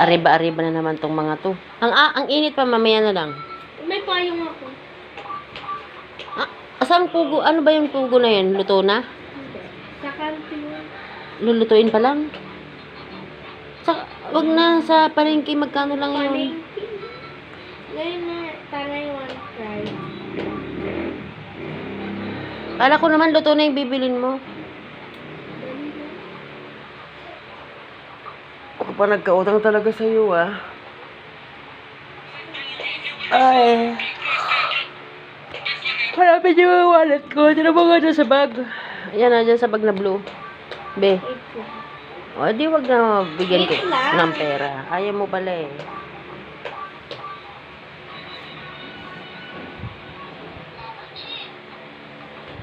Ariba-ariba na naman tong mga to. Ang, ah, ang init pa, mamaya na lang. May payong ako. Ah, saan pugo? Ano ba yung pugo na yun? Luto na? Sa kantin. Lulutuin pa lang? Sa, wag na sa palengke, magkano lang yun? Palengke. Ngayon na, tanay one fry. Kala ko naman luto na yung bibilin mo. Pa nagkautang talaga sa iyo, ah. Ay. Hanapin niyo yung wallet ko. Tira mo nga sa bag. Ayan na, dyan sa bag na blue. Be. O, di wag na bigyan ko ng pera. Ayaw mo pala eh.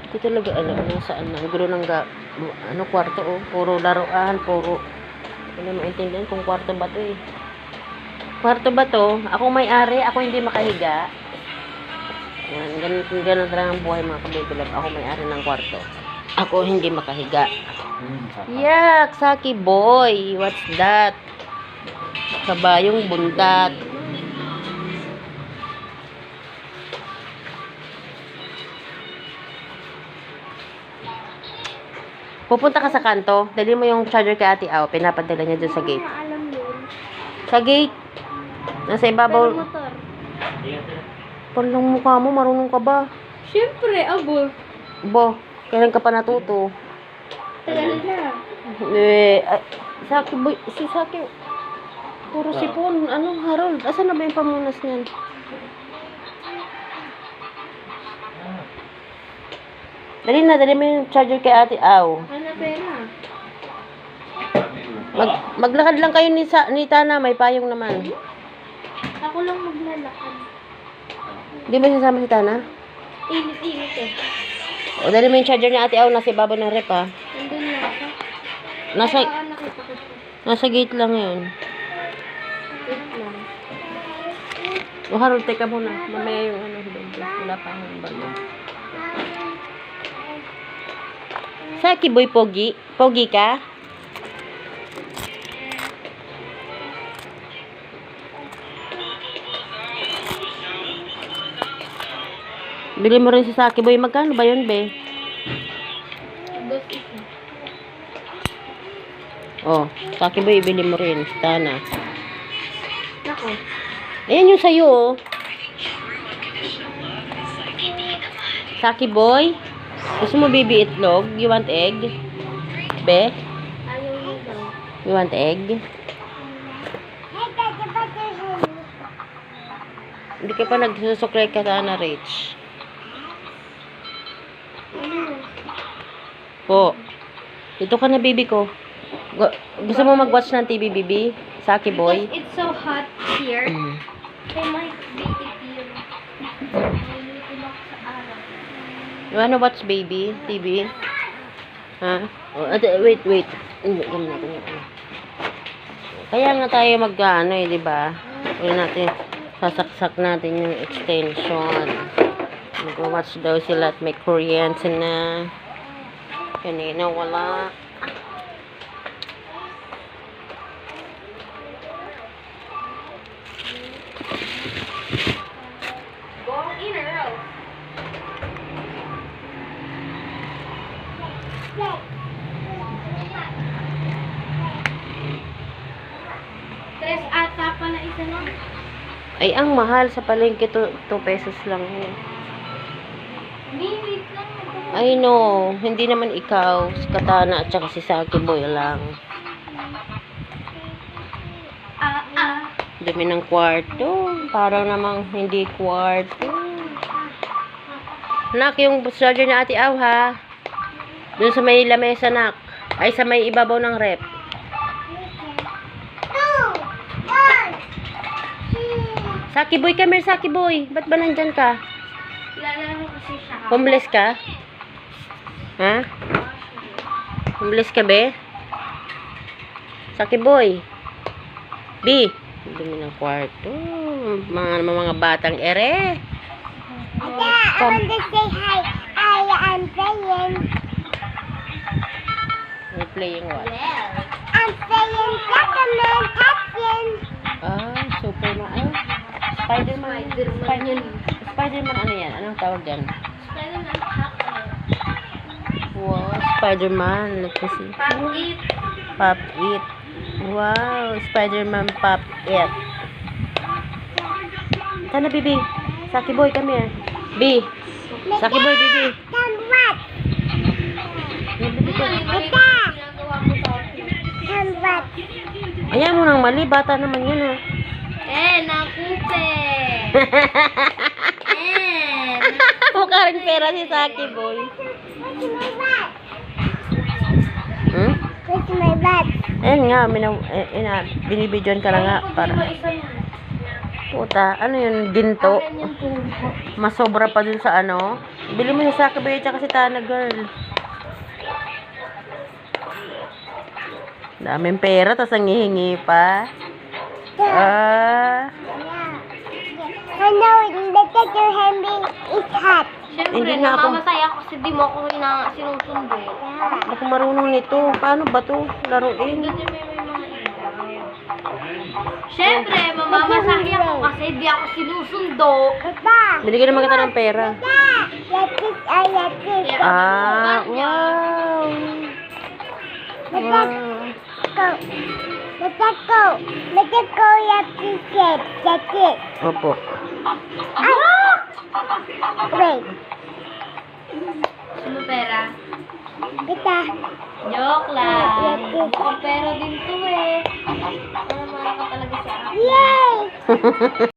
Hindi talaga alam saan na. Ang gulo ng ano, kwarto oh. Puro laruan, puro. Hindi maintindihan kung kwarto ba to eh. Kwarto ba to? Ako may-ari, ako hindi makahiga. Yan, ganun, ganun talaga ang buhay mga kabibilab. Ako may-ari ng kwarto. Ako hindi makahiga. Yak, Saki boy. What's that? Kabayong buntat. Pupunta ka sa kanto, dali mo yung charger kay Ate Au, pinapadala niya dyan sa gate. na alam yun. Sa gate. Nasa Pero ibabaw. motor. Palang mukha mo, marunong ka ba? Siyempre, abo. Bo, kailan ka pa natuto? Tagal na. Eh, ay, Saki boy, si Saki, puro sipon. Ano, Harold? Asan na ba yung pamunas niyan? Dali na, dali mo yung charger kay Ate Au. Ano pera? Mag, maglakad lang kayo ni, Sa, ni Tana, may payong naman. Ako lang maglalakad. Di ba sasama si Tana? Init-init eh. O, dali mo yung charger ni Ate Au, nasa ibabaw ng rep ah. Nandun lang ako. Nasa, Oo, nakita ko siya. nasa gate lang yun. Wait lang. O, Harold, teka muna. Mamaya yung ano. Wala pa akong bago. Saki boy, pogi. Pogi ka? Bili mo rin si Saki boy. Magkano ba yun, be? Oh, Saki boy, bili mo rin. Tana. Nako. Ayan yung sa'yo, oh. Saki boy. Gusto mo baby itlog? You want egg? Be? You want egg? Hindi ka pa nagsusukray ka sana, Rich. Ano? Po. Dito ka na, baby ko. Gu- Gusto mo mag-watch ng TV, baby? Saki boy? Because it's so hot here, Mm. I might make it here. Nalilito ako sa araw. You wanna watch, baby? TV? Ha? Oh, wait, wait. Hindi, ganun na, ganun na. Kaya nga tayo mag, ano eh, di ba? Uy natin, sasaksak natin yung extension. Mag-watch daw sila at may kuryente na. Kanina wala. Ay, ang mahal sa palengke, 2 pesos lang yun. I know, hindi naman ikaw, si Katana at saka si Saki Boy lang. Ah, ah. Dumi ng kwarto. Parang namang hindi kwarto. Nak, yung charger ni Ate Aw, ha? Doon sa may lamesa, nak. Ay, sa may ibabaw ng rep. Saki Boy, come here, Saki Boy. Ba't ba nandyan ka? Lalaro kasi siya. Homeless ka? Ha? Homeless ka, be? Saki Boy. B. Dumi ng kwarto. Mga, mga batang ere. I want to say hi. I am playing. We're playing what? I'm playing Pokemon Action. Spider-Man. Spider-Man yun. Spider-Man ano yan? Anong tawag yan? Spider-Man. Wow, Spider-Man. Let me see. Pag-it. Pop It. Wow, Spider-Man Pop It. Sana, Bibi. Saki boy, come here. B. Saki boy, Bibi. Then what? Ayan mo nang mali. Bata naman yun, ha. Mukha rin pera si Saki boy. Hmm? Where's my bat? Ayan nga, minaw, eh, ina, binibidyon ka na nga para, puta, ano yun, ginto? Tubo. Masobra pa dun sa ano. Bili mo sa Saki boy at si Tana girl. Daming pera, tas ang hihingi pa. Ah, Look at your hand is hot. Siyempre, Hindi nga ako- namamasaya ako kasi di mo ako ina sinusundo. Yeah. ako marunong nito. Paano ba to? Laruin. Hindi may, may mga ilaw. Siyempre, mamamasaya ako kasi di ako sinusundo. Papa, Binigyan naman kita ng pera. I let this. Kaya Ah, wow. Wow. go. Let that go. Let that go. That's it. Opo. Ah! Wait. Sino pera? Ita. Joke lang. Ako pero din to eh. Ano ka talaga sa akin. Yay!